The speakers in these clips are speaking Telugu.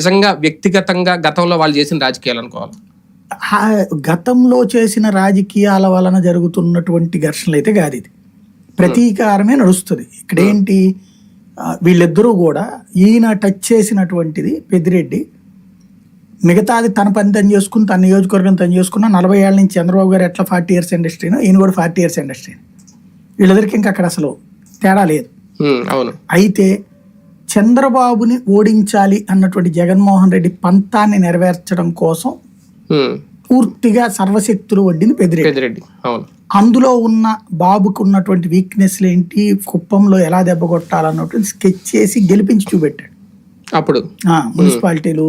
నిజంగా వ్యక్తిగతంగా గతంలో వాళ్ళు చేసిన రాజకీయాలు అనుకోవాలి? గతంలో చేసిన రాజకీయాల వలన జరుగుతున్నటువంటి ఘర్షణలు అయితే కాదు ఇది. ప్రతీకారమే నడుస్తుంది. ఇక్కడ ఏంటి ఆ, వీళ్ళిద్దరూ కూడా ఈయన టచ్ చేసినటువంటిది పెద్దిరెడ్డి మిగతాది తన పని తను చేసుకుని తన నియోజకవర్గం తను చేసుకున్న నలభై ఏళ్ళ నుంచి చంద్రబాబు గారు ఎట్లా ఫార్టీ ఇయర్స్ ఇండస్ట్రీనో ఈయన కూడా ఫార్టీ ఇయర్స్ ఇండస్ట్రీ వీళ్ళిద్దరికి ఇంకా అక్కడ అసలు తేడా లేదు. అవును. అయితే చంద్రబాబుని ఓడించాలి అన్నటువంటి జగన్మోహన్ రెడ్డి పంతాన్ని నెరవేర్చడం కోసం పూర్తిగా సర్వశక్తులు వడ్డిని పెదిరెడ్డి అందులో ఉన్న బాబుకు ఉన్నటువంటి వీక్నెస్లు ఏంటి? కుప్పంలో ఎలా దెబ్బ కొట్టాలన్నటువంటి స్కెచ్ చేసి గెలిపించి చూపెట్టాడు. అప్పుడు. ఆ, మున్సిపాలిటీలు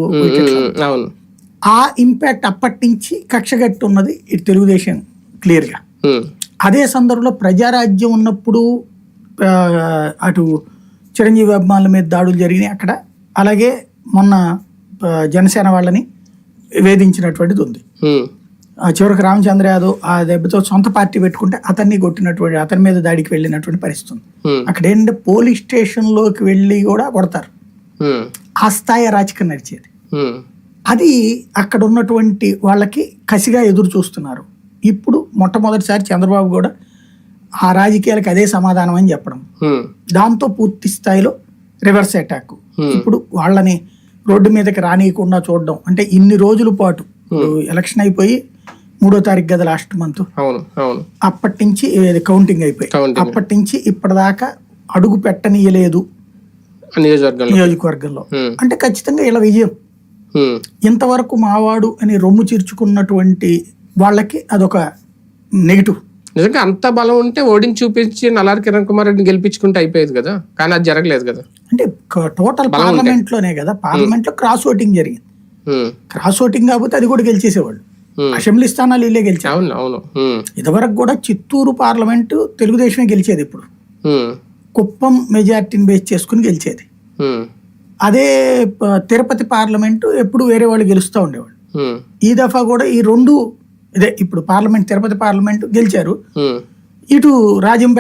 ఆ ఇంపాక్ట్ అప్పటి నుంచి కక్షగట్టి ఉన్నది తెలుగుదేశం క్లియర్గా అదే సందర్భంలో ప్రజారాజ్యం ఉన్నప్పుడు అటు చిరంజీవి అభిమానుల మీద దాడులు జరిగినాయి అక్కడ. అలాగే మొన్న జనసేన వాళ్ళని వేధించినటువంటిది ఉంది. చివరికి రామచంద్ర యాదవ్ ఆ దెబ్బతో సొంత పార్టీ పెట్టుకుంటే అతన్ని కొట్టినటువంటి అతని మీద దాడికి వెళ్ళినటువంటి పరిస్థితి ఉంది. అక్కడ ఏంటంటే పోలీస్ స్టేషన్లోకి వెళ్ళి కూడా కొడతారు. ఆ స్థాయి రాజకీయం నడిచేది. అది అక్కడ ఉన్నటువంటి వాళ్ళకి కసిగా ఎదురు చూస్తున్నారు. ఇప్పుడు మొట్టమొదటిసారి చంద్రబాబు కూడా ఆ రాజకీయాలకు అదే సమాధానం అని చెప్పడం. దాంతో పూర్తి స్థాయిలో రివర్స్ అటాక్. ఇప్పుడు వాళ్ళని రోడ్డు మీదకి రానియకుండా చూడడం. అంటే ఇన్ని రోజుల పాటు ఎలక్షన్ అయిపోయి మూడో తారీఖు కదా లాస్ట్ మంత్. అప్పటి నుంచి కౌంటింగ్ అయిపోయి. అప్పటి నుంచి ఇప్పటిదాకా అడుగు పెట్టనీయలేదు నియోజకవర్గంలో. అంటే ఖచ్చితంగా ఇలా విజయం. ఇంతవరకు మావాడు అని రొమ్ము చీర్చుకున్నటువంటి వాళ్ళకి అదొక నెగిటివ్ నిజంగా అంత బలం ఉంటే ఓడించి చూపించి నల్లారి కిరణ్ కుమార్ రెడ్డిని గెలిపించుకుంటే అయిపోయేది కదా? కానీ అది జరగలేదు కదా? అంటే టోటల్ పార్లమెంట్లోనే కదా? పార్లమెంట్లో క్రాస్ ఓటింగ్ జరిగింది క్రాస్ ఓటింగ్ కాకపోతే అది కూడా గెలిచేసేవాళ్ళు. అసెంబ్లీ స్థానాలు ఇల్లే గెలిచారు. అవును అవును. ఇదివరకు కూడా చిత్తూరు పార్లమెంటు తెలుగుదేశమే గెలిచేది ఇప్పుడు. కుప్పం మెజార్టీని బేస్ చేసుకుని గెలిచేది. అదే తిరుపతి పార్లమెంటు ఎప్పుడు వేరే వాళ్ళు గెలుస్తూ ఉండేవాళ్ళు. ఈ దఫా కూడా ఈ రెండు ఇదే ఇప్పుడు పార్లమెంట్ తిరుపతి పార్లమెంట్ గెలిచారు. ఇటు రాజంపేట